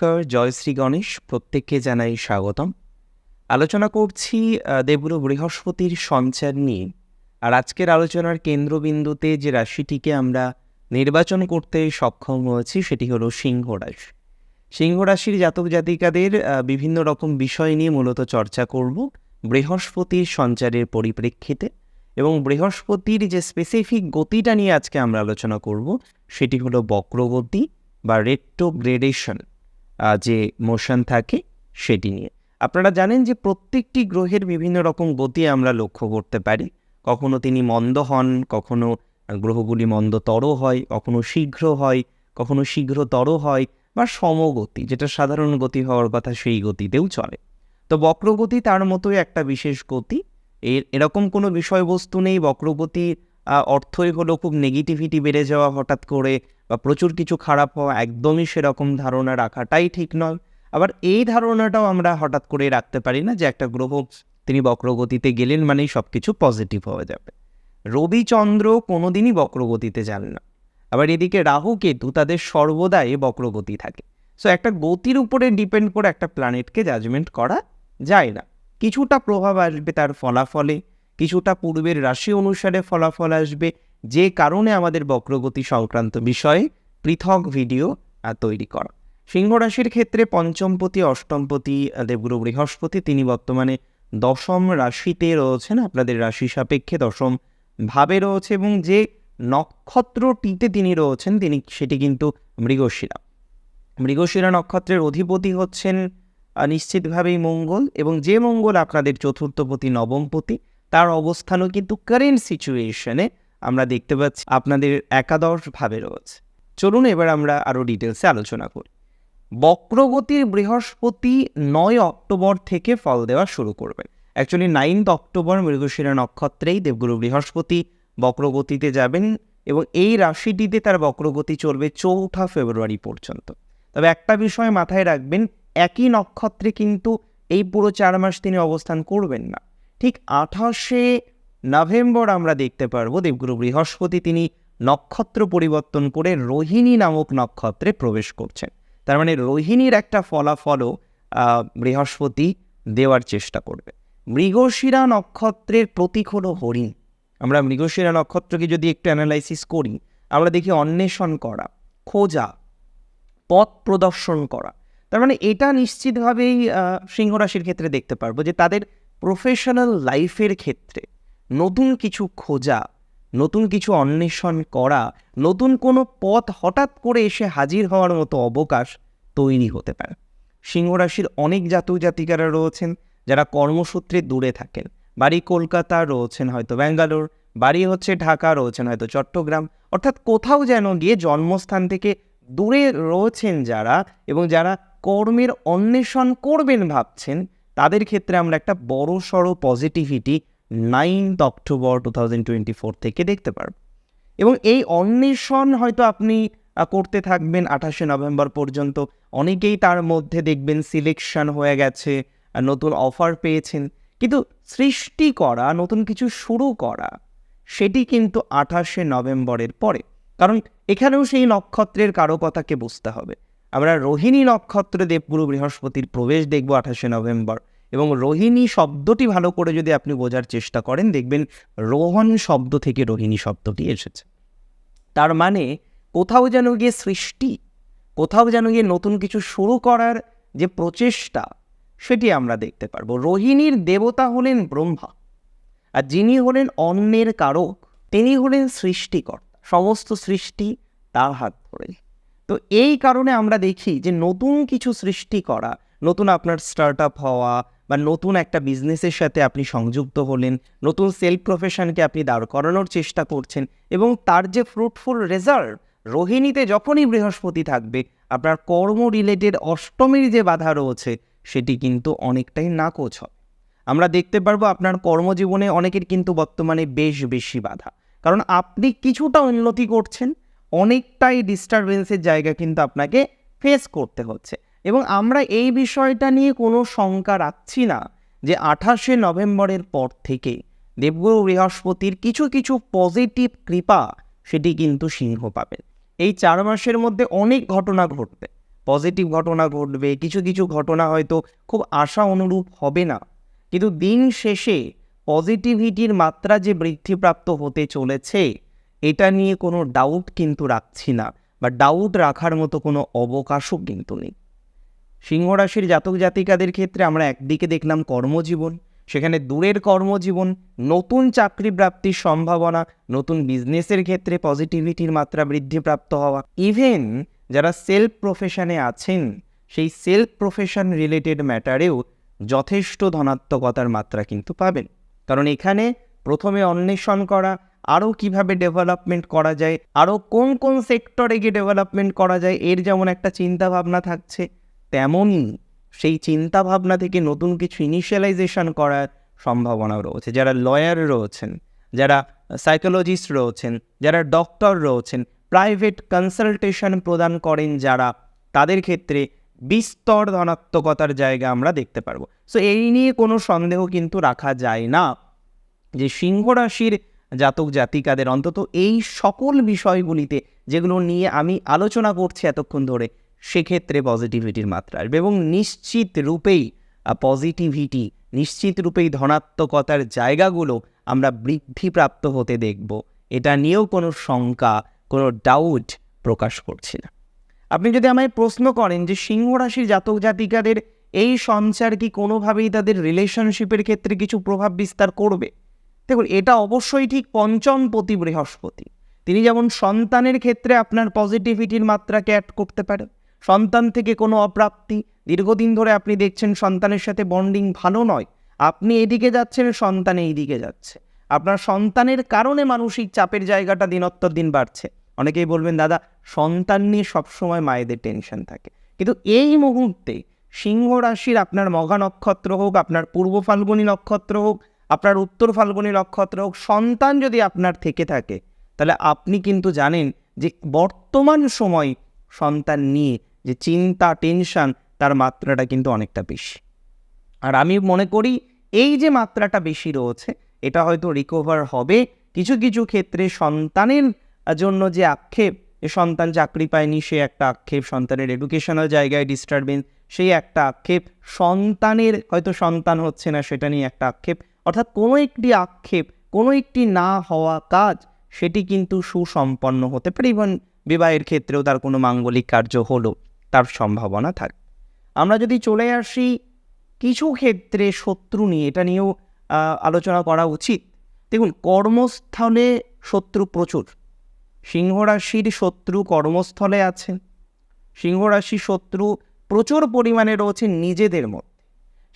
নমস্কার জয় শ্রী গণেশ, প্রত্যেককে জানাই স্বাগতম। আলোচনা করছি দেবগুরু বৃহস্পতির সঞ্চার নিয়ে। আর আজকের আলোচনার কেন্দ্রবিন্দুতে যে রাশিটিকে আমরা নির্বাচন করতে সক্ষম হয়েছি, সেটি হলো সিংহ রাশি। সিংহ রাশির জাতক জাতিকাদের বিভিন্ন রকম বিষয় নিয়ে মূলত চর্চা করব বৃহস্পতির সঞ্চারের পরিপ্রেক্ষিতে। এবং বৃহস্পতির যে স্পেসিফিক গতিটা নিয়ে আজকে আমরা আলোচনা করব, সেটি হলো বক্রগতি বা রেট্রোগ্রেডেশন যে মোশন থাকে সেটি নিয়ে। আপনারা জানেন যে প্রত্যেকটি গ্রহের বিভিন্ন রকম গতি আমরা লক্ষ্য করতে পারি। কখনো তিনি মন্দ হন কখনো গ্রহগুলি মন্দতর হয় কখনো শীঘ্র হয় কখনো শীঘ্রতর হয় বা সমগতি যেটা সাধারণ গতি হওয়ার কথা সেই গতিতেও চলে। তো বক্রগতি তার মতোই একটা বিশেষ গতি। এর এরকম কোনো বিষয়বস্তু নেই বক্রগতি আহ, অর্থই হলো খুব নেগেটিভিটি বেড়ে যাওয়া হঠাৎ করে বা প্রচুর কিছু খারাপ হওয়া একদমই সেরকম ধারণা রাখাটাই ঠিক নয়। আবার এই ধারণাটাও আমরা হঠাৎ করে রাখতে পারি না যে একটা গ্রহ তিনি বক্রগতিতে গেলেন মানেই সব কিছু পজিটিভ হয়ে যাবে। রবিচন্দ্র কোনোদিনই বক্রগতিতে যান না। আবার এদিকে রাহু কেতু তাদের সর্বদাই বক্রগতি থাকে। সো একটা গতির উপরে ডিপেন্ড করে একটা প্ল্যানেটকে জাজমেন্ট করা যায় না। কিছুটা প্রভাব আসবে তার ফলাফলে। কিছুটা পূর্বের রাশি অনুসারে ফলাফল আসবে। যে কারণে আমাদের বক্রগতি সংক্রান্ত বিষয়ে পৃথক ভিডিও তৈরি করা। সিংহ রাশির ক্ষেত্রে পঞ্চমপতি, অষ্টমপতি দেবগুরু বৃহস্পতি, তিনি বর্তমানে দশম রাশিতে রয়েছেন। আপনাদের রাশি সাপেক্ষে দশম ভাবে রয়েছে এবং যে নক্ষত্রটিতে তিনি রয়েছেন, তিনি, সেটি কিন্তু মৃগশিরা। মৃগশিরা নক্ষত্রের অধিপতি হচ্ছেন নিশ্চিতভাবেই মঙ্গল এবং যে মঙ্গল আপনাদের চতুর্থপতি, নবমপতি তার অবস্থানও কিন্তু কারেন্ট সিচুয়েশনে আমরা দেখতে পাচ্ছি, আপনাদের একাদশ ভাবে রয়েছে। চলুন এবার আমরা আরও ডিটেলসে আলোচনা করি। বক্রগতির বৃহস্পতি নয় অক্টোবর থেকে ফল দেওয়া শুরু করবেন অ্যাকচুয়ালি নাইন্থ অক্টোবর মৃগশিরা নক্ষত্রেই দেবগুরু বৃহস্পতি বক্রগতিতে যাবেন এবং এই রাশিটিতে তার বক্রগতি চলবে চৌঠা ফেব্রুয়ারি পর্যন্ত। তবে একটা বিষয় মাথায় রাখবেন, একই নক্ষত্রে কিন্তু এই পুরো চার মাস তিনি অবস্থান করবেন না। ঠিক আঠাশে নভেম্বর আমরা দেখতে পারব দেবগুরু বৃহস্পতি তিনি নক্ষত্র পরিবর্তন করে রোহিণী নামক নক্ষত্রে প্রবেশ করছেন। তার মানে রোহিণীর একটা ফলাফলও বৃহস্পতি দেওয়ার চেষ্টা করবে। মৃগশিরা নক্ষত্রের প্রতীক হলো হরিণ। আমরা মৃগশিরা নক্ষত্রকে যদি একটু অ্যানালাইসিস করি আমরা দেখি অন্বেষণ করা খোঁজা পথ প্রদর্শন করা। তার মানে এটা নিশ্চিতভাবেই আহ, সিংহ রাশির ক্ষেত্রে দেখতে পারব যে তাদের প্রফেশনাল লাইফের ক্ষেত্রে নতুন কিছু খোঁজা, নতুন কিছু অন্বেষণ করা, নতুন কোনো পথ হঠাৎ করে এসে হাজির হওয়ার মতো অবকাশ তৈরি হতে পারে। সিংহ রাশির অনেক জাতক জাতিকারা রয়েছেন যারা কর্মসূত্রে দূরে থাকেন। বাড়ি কলকাতা রয়েছেন হয়তো ব্যাঙ্গালোর, বাড়ি হচ্ছে ঢাকা, রয়েছেন হয়তো চট্টগ্রাম। অর্থাৎ কোথাও যেন গিয়ে জন্মস্থান থেকে দূরে রয়েছেন যারা এবং যারা কর্মের অন্বেষণ করবেন ভাবছেন তাদের ক্ষেত্রে আমরা একটা বড় সড়ো positivity ninth October two thousand twenty four থেকে দেখতে পারব। এবং এই অন্বেষণ হয়তো আপনি করতে থাকবেন আঠাশে নভেম্বর পর্যন্ত। অনেকেই তার মধ্যে দেখবেন সিলেকশন হয়ে গেছে নতুন অফার পেয়েছেন। কিন্তু সৃষ্টি করা, নতুন কিছু শুরু করা, সেটি কিন্তু আঠাশে নভেম্বরের পরে। কারণ এখানেও সেই নক্ষত্রের কারও কথাকে বুঝতে হবে। আমরা রোহিণী নক্ষত্রে দেবগুরু বৃহস্পতির প্রবেশ দেখব আঠাশে নভেম্বর। এবং রোহিণী শব্দটি ভালো করে যদি আপনি বোঝার চেষ্টা করেন, দেখবেন রোহন শব্দ থেকে রোহিণী শব্দটি এসেছে। তার মানে কোথাও যেন গিয়ে সৃষ্টি, কোথাও যেন গিয়ে নতুন কিছু শুরু করার যে প্রচেষ্টা, সেটি আমরা দেখতে পারব। রোহিণীর দেবতা হলেন ব্রহ্মা, আর যিনি হলেন অন্যের কারক, তিনি হলেন সৃষ্টিকর্তা। সমস্ত সৃষ্টি তার হাত ধরে। তো এই কারণে আমরা দেখি যে নতুন কিছু সৃষ্টি করা, নতুন আপনার স্টার্ট আপ হওয়া বা নতুন একটা বিজনেসের সাথে আপনি সংযুক্ত হলেন, নতুন সেলফ প্রফেশনকে আপনি দাঁড় করানোর চেষ্টা করছেন এবং তার যে ফ্রুটফুল রেজাল্ট রোহিণীতে যখনই বৃহস্পতি থাকবে, আপনার কর্ম রিলেটেড অষ্টমীর যে বাধা রয়েছে, সেটি কিন্তু অনেকটাই নাকচ হবে। আমরা দেখতে পারব আপনার কর্মজীবনে অনেকের কিন্তু বর্তমানে বেশ বেশি বাধা। কারণ আপনি কিছুটা উন্নতি করছেন, অনেকটাই ডিস্টারবেন্সের জায়গা কিন্তু আপনাকে ফেস করতে হচ্ছে। এবং আমরা এই বিষয়টা নিয়ে কোনো শঙ্কা রাখছি না যে আঠাশে নভেম্বরের পর থেকে দেবগুরু বৃহস্পতির কিছু কিছু পজিটিভ কৃপা সেটি কিন্তু সিংহ পাবেন এই চার মাসের মধ্যে অনেক ঘটনা ঘটবে। পজিটিভ ঘটনা ঘটবে, কিছু কিছু ঘটনা হয়তো খুব আশা অনুরূপ হবে না। কিন্তু দিন শেষে পজিটিভিটির মাত্রা যে বৃদ্ধিপ্রাপ্ত হতে চলেছে, এটা নিয়ে কোনো ডাউট কিন্তু রাখছি না বা ডাউট রাখার মতো কোনো অবকাশও কিন্তু নেই। সিংহ রাশির জাতক জাতিকাদের ক্ষেত্রে আমরা একদিকে দেখলাম কর্মজীবন, সেখানে দূরের কর্মজীবন, নতুন চাকরি প্রাপ্তির সম্ভাবনা, নতুন বিজনেসের ক্ষেত্রে পজিটিভিটির মাত্রা বৃদ্ধিপ্রাপ্ত হওয়া। ইভেন যারা সেলফ প্রফেশনে আছেন, সেই সেলফ প্রফেশন রিলেটেড ম্যাটারেও যথেষ্ট ধনাত্মকতার মাত্রা কিন্তু পাবেন। কারণ এখানে প্রথমে অন্বেষণ করা আরও কীভাবে ডেভেলপমেন্ট করা যায় আরও কোন কোন সেক্টরে গিয়ে ডেভেলপমেন্ট করা যায়, এর যেমন একটা চিন্তা ভাবনা থাকছে। তেমনই সেই চিন্তা ভাবনা থেকে নতুন কিছু ইনিশিয়ালাইজেশন করার সম্ভাবনাও রয়েছে। যারা লয়ার রয়েছেন, যারা সাইকোলজিস্ট রয়েছেন, যারা ডক্টর রয়েছেন প্রাইভেট কনসালটেশন প্রদান করেন যারা, তাদের ক্ষেত্রে বিস্তর ধনাত্মকতার জায়গা আমরা দেখতে পারব। সো এই নিয়ে কোনো সন্দেহ কিন্তু রাখা যায় না যে সিংহ রাশির জাতক জাতিকাদের অন্তত এই সকল বিষয়গুলিতে যেগুলো নিয়ে আমি আলোচনা করছি এতক্ষণ ধরে সেক্ষেত্রে পজিটিভিটির মাত্রা আসবে এবং নিশ্চিত রূপেই পজিটিভিটি নিশ্চিত রূপেই ধনাত্মকতার জায়গাগুলো আমরা বৃদ্ধিপ্রাপ্ত হতে দেখব। এটা নিয়েও কোনো শঙ্কা, কোনো ডাউট প্রকাশ করছি না। আপনি যদি আমায় প্রশ্ন করেন যে সিংহ রাশির জাতক জাতিকাদের এই সঞ্চার কি কোনোভাবেই তাদের রিলেশনশিপের ক্ষেত্রে কিছু প্রভাব বিস্তার করবে? দেখুন, এটা অবশ্যই ঠিক পঞ্চম পতি বৃহস্পতি। তিনি যেমন সন্তানের ক্ষেত্রে আপনার পজিটিভিটির মাত্রাকে অ্যাড করতে পারেন সন্তান থেকে কোনো অপ্রাপ্তি। দীর্ঘদিন ধরে আপনি দেখছেন সন্তানের সাথে বন্ডিং ভালো নয়। আপনি এদিকে যাচ্ছেন, সন্তান এইদিকে যাচ্ছে। আপনার সন্তানের কারণে মানসিক চাপের জায়গাটা দিনত্তর দিন বাড়ছে। অনেকেই বলবেন, দাদা, সন্তান নিয়ে সবসময় মায়েদের টেনশন থাকে। কিন্তু এই মুহূর্তে সিংহ রাশির আপনার মঘা নক্ষত্র হোক, আপনার পূর্ব ফাল্গুনী নক্ষত্র হোক, আপনার উত্তর ফাল্গুনী নক্ষত্র হোক, সন্তান যদি আপনার থেকে থাকে, তাহলে আপনি কিন্তু জানেন যে বর্তমান সময় সন্তান নিয়ে যে চিন্তা টেনশন তার মাত্রাটা কিন্তু অনেকটা বেশি। আর আমি মনে করি এই যে মাত্রাটা বেশি রয়েছে, এটা হয়তো রিকভার হবে। কিছু কিছু ক্ষেত্রে সন্তানের জন্য যে আক্ষেপ সন্তান চাকরি পায়নি, সে একটা আক্ষেপ, সন্তানের এডুকেশনাল জায়গায় ডিস্টারবেন্স সেই একটা আক্ষেপ, সন্তানের হয়তো সন্তান হচ্ছে না, সেটা নিয়ে একটা আক্ষেপ। অর্থাৎ কোনো একটি আক্ষেপ, কোনো একটি না হওয়া কাজ, সেটি কিন্তু সুসম্পন্ন হতে পারে। ইভেন বিবাহের ক্ষেত্রেও তার কোনো মাঙ্গলিক কার্য হলো। তার সম্ভাবনা থাকে। আমরা যদি চলে আসি কিছু ক্ষেত্রে শত্রু নিয়ে, এটা নিয়েও আলোচনা করা উচিত। দেখুন, কর্মস্থলে শত্রু প্রচুর। সিংহ রাশির শত্রু কর্মস্থলে আছেন। সিংহ রাশি শত্রু প্রচুর পরিমাণে রয়েছে নিজেদের মধ্যে।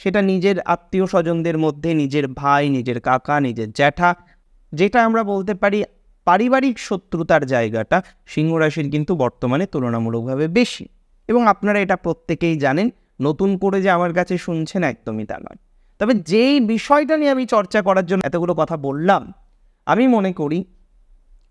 সেটা নিজের আত্মীয় স্বজনদের মধ্যে, নিজের ভাই, নিজের কাকা, নিজের জ্যাঠা, যেটা আমরা বলতে পারি পারিবারিক শত্রুতার জায়গাটা সিংহরাশির কিন্তু বর্তমানে তুলনামূলকভাবে বেশি। এবং আপনারা এটা প্রত্যেকেই জানেন, নতুন করে যে আমার কাছে শুনছেন একদমই তা নয়। তবে যেই বিষয়টা নিয়ে আমি চর্চা করার জন্য এতগুলো কথা বললাম, আমি মনে করি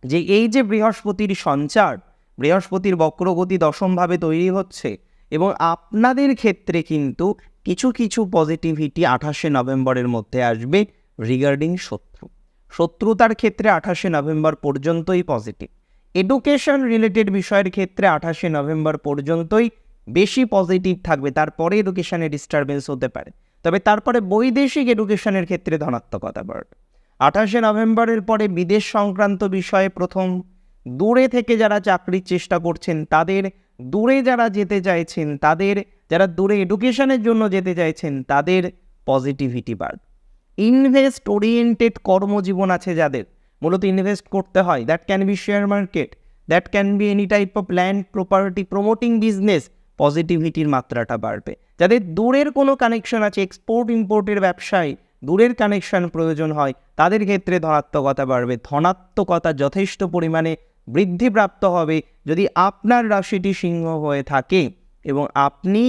যে এই যে বৃহস্পতির সঞ্চার, বৃহস্পতির বক্রগতি দশমভাবে তৈরি হচ্ছে এবং আপনাদের ক্ষেত্রে কিন্তু কিছু কিছু পজিটিভিটি আঠাশে নভেম্বরের মধ্যে আসবে রিগার্ডিং শত্রু। শত্রুতার ক্ষেত্রে আঠাশে নভেম্বর পর্যন্তই পজিটিভ এডুকেশন রিলেটেড বিষয়ের ক্ষেত্রে আঠাশে নভেম্বর পর্যন্তই বেশি পজিটিভ থাকবে। তারপরে এডুকেশনে ডিস্টারবেন্স হতে পারে। তবে তারপরে বৈদেশিক এডুকেশনের ক্ষেত্রে ধনাত্মকতা বাড়বে। আঠাশে নভেম্বরের পরে বিদেশ সংক্রান্ত বিষয়ে প্রথম দূরে থেকে যারা চাকরির চেষ্টা করছেন, তাদের দূরে যারা যেতে চাইছেন, তাদের যারা দূরে এডুকেশনের জন্য যেতে চাইছেন, তাদের পজিটিভিটি বাড়বে। ইনভেস্ট ওরিয়েন্টেড কর্মজীবন আছে যাদের। মূলত ইনভেস্ট করতে হয়। That can be share market that can be any type of land property promoting business পজিটিভিটির মাত্রাটা বাড়বে। যাদের দূরের কোনো কানেকশন আছে এক্সপোর্ট ইম্পোর্টের ব্যবসায় দূরের কানেকশন প্রয়োজন হয়, তাদের ক্ষেত্রে ধনাত্মকতা বাড়বে। ধনাত্মকতা যথেষ্ট পরিমাণে বৃদ্ধিপ্রাপ্ত হবে যদি আপনার রাশিটি সিংহ হয়ে থাকে এবং আপনি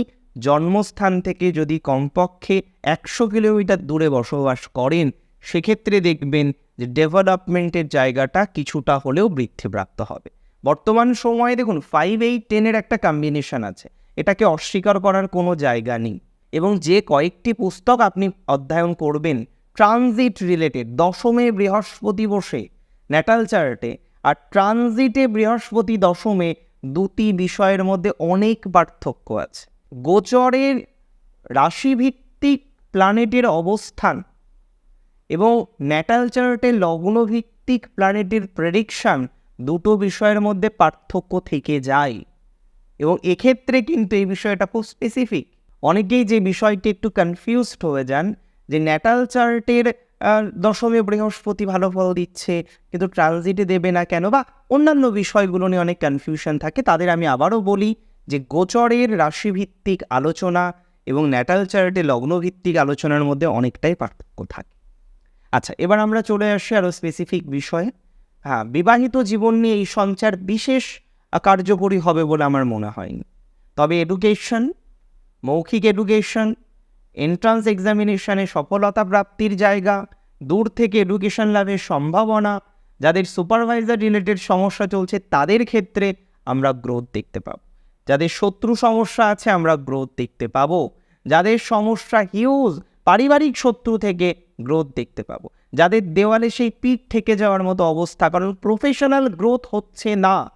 জন্মস্থান থেকে যদি কমপক্ষে একশো কিলোমিটার দূরে বসবাস করেন, সেক্ষেত্রে দেখবেন যে ডেভেলপমেন্টের জায়গাটা কিছুটা হলেও বৃদ্ধিপ্রাপ্ত হবে। বর্তমান সময়ে দেখুন ফাইভ এইট টেনের একটা কম্বিনেশন আছে। এটাকে অস্বীকার করার কোনো জায়গা নেই। এবং যে কয়েকটি পুস্তক আপনি অধ্যয়ন করবেন ট্রানজিট রিলেটেড দশমে বৃহস্পতি বসে ন্যাটাল চার্টে আর ট্রানজিটে বৃহস্পতি দশমে দুটি বিষয়ের মধ্যে অনেক পার্থক্য আছে। গোচরের রাশিভিত্তিক প্ল্যানেটের অবস্থান এবং ন্যাটাল চার্টে লগ্নভিত্তিক প্ল্যানেটের প্রেডিকশান দুটো বিষয়ের মধ্যে পার্থক্য থেকে যায়। এবং এক্ষেত্রে কিন্তু এই বিষয়টা খুব স্পেসিফিক অনেকেই যে বিষয়টি একটু কনফিউজড হয়ে যান যে ন্যাটাল চার্টের দশমে বৃহস্পতি ভালো ফল দিচ্ছে, কিন্তু ট্রানজিটে দেবে না কেন? বা অন্যান্য বিষয়গুলো নিয়ে অনেক কনফিউশন থাকে। তাদের আমি আবারও বলি যে গোচরের রাশিভিত্তিক আলোচনা এবং ন্যাটাল চার্টে লগ্নভিত্তিক আলোচনার মধ্যে অনেকটাই পার্থক্য থাকে। আচ্ছা এবার আমরা চলে আসি আরও স্পেসিফিক বিষয়ে। হ্যাঁ বিবাহিত জীবন নিয়ে এই সঞ্চার বিশেষ কার্যকরী হবে বলে আমার মনে হয়নি। তবে এডুকেশন মৌখিক এডুকেশন এন্ট্রান্স এক্সামিনেশনে সফলতা প্রাপ্তির জায়গা, দূর থেকে এডুকেশন লাভের সম্ভাবনা, যাদের সুপারভাইজার রিলেটেড সমস্যা চলছে তাদের ক্ষেত্রে আমরা গ্রোথ দেখতে পাব। যাদের শত্রু সমস্যা আছে আমরা গ্রোথ দেখতে পাবো। যাদের সমস্যা হিউজ পারিবারিক শত্রু থেকে গ্রোথ দেখতে পাবো। যাদের দেওয়ালে সেই পিঠ থেকে যাওয়ার মতো অবস্থা, কারণ প্রফেশনাল গ্রোথ হচ্ছে না।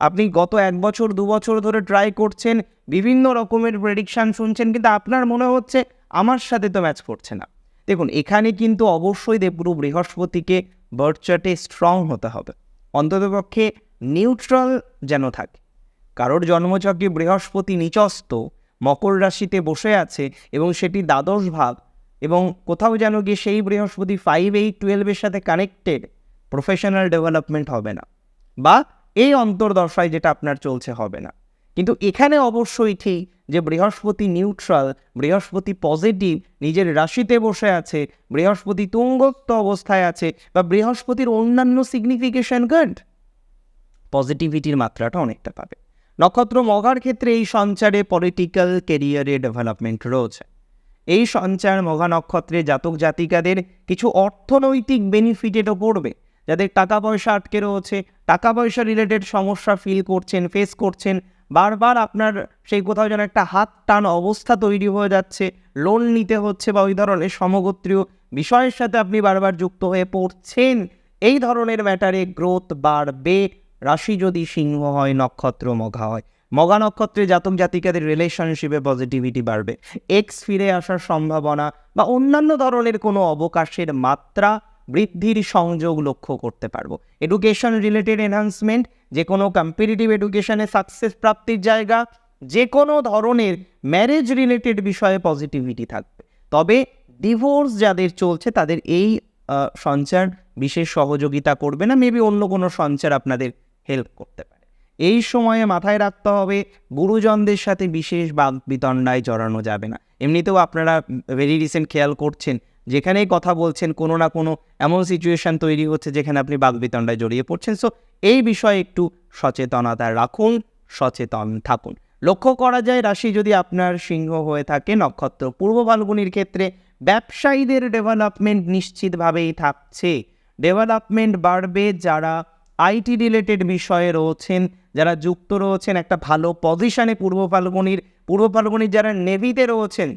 আপনি গত এক বছর, দু বছর ধরে ট্রাই করছেন, বিভিন্ন রকমের প্রেডিকশান শুনছেন, কিন্তু আপনার মনে হচ্ছে আমার সাথে তো ম্যাচ করছে না। দেখুন, এখানে কিন্তু অবশ্যই দেবগুরু বৃহস্পতিকে বার্চার্টে স্ট্রং হতে হবে। অন্ততপক্ষে নিউট্রাল যেন থাকে। কারোর জন্মচক্রে বৃহস্পতি নিচস্ত মকর রাশিতে বসে আছে এবং সেটি দ্বাদশ ভাব এবং কোথাও যেন গিয়ে সেই বৃহস্পতি ফাইভ এইট টুয়েলভের সাথে কানেক্টেড প্রফেশনাল ডেভেলপমেন্ট হবে না বা এই অন্তর্দশায় যেটা আপনার চলছে হবে না। কিন্তু এখানে অবশ্যই ঠিক যে বৃহস্পতি নিউট্রাল বৃহস্পতি পজিটিভ নিজের রাশিতে বসে আছে, বৃহস্পতি তুঙ্গত্ব অবস্থায় আছে বা বৃহস্পতির অন্যান্য সিগনিফিকেশন গুড পজিটিভিটির মাত্রাটা অনেকটা পাবে। নক্ষত্র মগার ক্ষেত্রে এই সঞ্চারে পলিটিক্যাল কেরিয়ারে ডেভেলপমেন্ট রয়েছে। এই সঞ্চার মঘা নক্ষত্রে জাতক জাতিকাদের কিছু অর্থনৈতিক বেনিফিটেরও পড়বে। যাদের টাকা পয়সা আটকে রয়েছে, টাকা পয়সা রিলেটেড সমস্যা ফিল করছেন ফেস করছেন, বারবার আপনার সেই কোথাও যেন একটা হাত টান অবস্থা তৈরি হয়ে যাচ্ছে লোন নিতে হচ্ছে বা ওই ধরনের সমগোত্রীয় বিষয়ের সাথে আপনি বারবার যুক্ত হয়ে পড়ছেন, এই ধরনের ম্যাটারে গ্রোথ বাড়বে। রাশি যদি সিংহ হয়, নক্ষত্র মঘা হয়। মগা নক্ষত্রে জাতক জাতিকাদের রিলেশনশিপে পজিটিভিটি বাড়বে। এক্স ফিরে আসার সম্ভাবনা বা অন্যান্য ধরনের কোনো অবকাশের মাত্রা বৃদ্ধির সংযোগ লক্ষ্য করতে পারব। এডুকেশন রিলেটেড এনহান্সমেন্ট যে কোনো কম্পিটিটিভ এডুকেশনে সাকসেস প্রাপ্তির জায়গা, যে কোনো ধরনের ম্যারেজ রিলেটেড বিষয়ে পজিটিভিটি থাকবে। তবে ডিভোর্স যাদের চলছে তাদের এই সঞ্চার বিশেষ সহযোগিতা করবে না। মেবি অন্য কোনো সঞ্চার আপনাদের হেল্প করতে পারে এই সময়ে মাথায় রাখতে হবে, গুরুজনদের সাথে বিশেষ বাক বিতণ্ডায় জড়ানো যাবে না। এমনিতেও আপনারা ভেরি রিসেন্ট খেয়াল করছেন, যেখানেই কথা বলছেন, কোনো না কোনো এমন সিচুয়েশন তৈরি হচ্ছে যেখানে আপনি বাক বিতণ্ডায় জড়িয়ে পড়ছেন। সো এই বিষয়ে একটু সচেতনতা রাখুন, সচেতন থাকুন। লক্ষ্য করা যায়, রাশি যদি আপনার সিংহ হয়ে থাকে, নক্ষত্র পূর্ব ফাল্গুনির ক্ষেত্রে ব্যবসায়ীদের ডেভেলপমেন্ট নিশ্চিতভাবেই থাকছে। ডেভেলপমেন্ট বাড়বে, যারা আইটি রিলেটেড বিষয়ে রয়েছেন যারা যুক্ত রয়েছেন, একটা ভালো পজিশনে পূর্ব ফাল্গুনির পূর্ব ফাল্গুনির যারা নেভিতে রয়েছেন,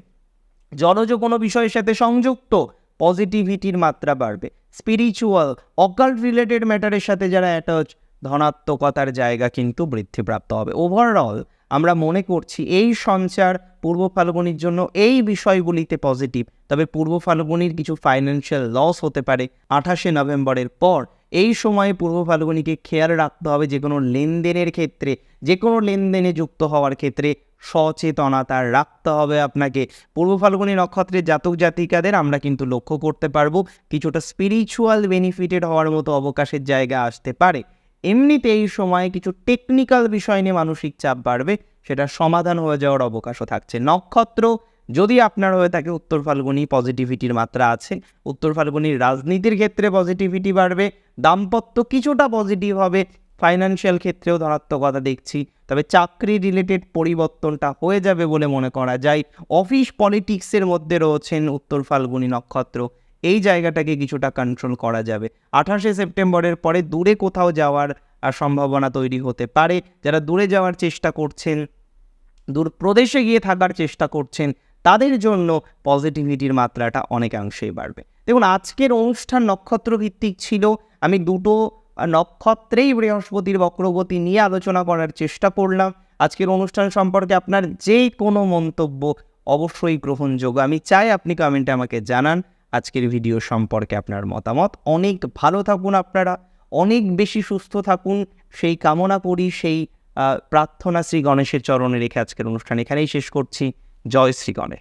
জলজ কোনো বিষয়ের সাথে সংযুক্ত পজিটিভিটির মাত্রা বাড়বে। স্পিরিচুয়াল অকাল্ট রিলেটেড ম্যাটারের সাথে যারা অ্যাটাচ ধনাত্মকতার জায়গা কিন্তু বৃদ্ধিপ্রাপ্ত হবে। ওভারঅল আমরা মনে করছি এই সঞ্চার পূর্ব ফাল্গুনির জন্য এই বিষয়গুলিতে পজিটিভ তবে পূর্ব ফাল্গুনির কিছু ফাইন্যান্সিয়াল লস হতে পারে। আঠাশে নভেম্বরের পর এই সময়ে পূর্ব ফাল্গুনিকে খেয়াল রাখতে হবে যে কোনো লেনদেনের ক্ষেত্রে, যে কোনো লেনদেনে যুক্ত হওয়ার ক্ষেত্রে সচেতনতা রাখতে হবে আপনাকে। পূর্ব ফাল্গুনি নক্ষত্রের জাতক জাতিকাদের আমরা কিন্তু লক্ষ্য করতে পারব, কিছুটা স্পিরিচুয়াল বেনিফিটেড হওয়ার মতো অবকাশের জায়গা আসতে পারে। এমনিতে এই সময়ে কিছু টেকনিক্যাল বিষয় নিয়ে মানসিক চাপ বাড়বে, সেটা সমাধান হয়ে যাওয়ার অবকাশও থাকছে। নক্ষত্র যদি আপনার হয়ে থাকে উত্তর ফাল্গুনি পজিটিভিটির মাত্রা আছে। উত্তর ফাল্গুনির রাজনীতির ক্ষেত্রে পজিটিভিটি বাড়বে, দাম্পত্য কিছুটা পজিটিভ হবে ফাইন্যান্সিয়াল ক্ষেত্রেও ধনাত্মকতা দেখছি। তবে চাকরি রিলেটেড পরিবর্তনটা হয়ে যাবে বলে মনে করা যায়। অফিস পলিটিক্সের মধ্যে রয়েছেন উত্তর ফাল্গুনি নক্ষত্র। এই জায়গাটাকে কিছুটা কন্ট্রোল করা যাবে। আঠাশে সেপ্টেম্বরের পরে দূরে কোথাও যাওয়ার সম্ভাবনা তৈরি হতে পারে। যারা দূরে যাওয়ার চেষ্টা করছেন, দূর প্রদেশে গিয়ে থাকার চেষ্টা করছেন তাদের জন্য পজিটিভিটির মাত্রাটা অনেকাংশেই বাড়বে। দেখুন, আজকের অনুষ্ঠান নক্ষত্র ভিত্তিক ছিল। আমি দুটো নক্ষত্রেই বৃহস্পতির বক্রগতি নিয়ে আলোচনা করার চেষ্টা করলাম। আজকের অনুষ্ঠান সম্পর্কে আপনার যে কোনো মন্তব্য অবশ্যই গ্রহণযোগ্য। আমি চাই আপনি কমেন্টে আমাকে জানান। আজকের ভিডিও সম্পর্কে আপনার মতামত। অনেক ভালো থাকুন আপনারা। অনেক বেশি সুস্থ থাকুন। সেই কামনা করি, সেই প্রার্থনা শ্রী গণেশের চরণে রেখে আজকের অনুষ্ঠান এখানেই শেষ করছি। जय श्रीगणेश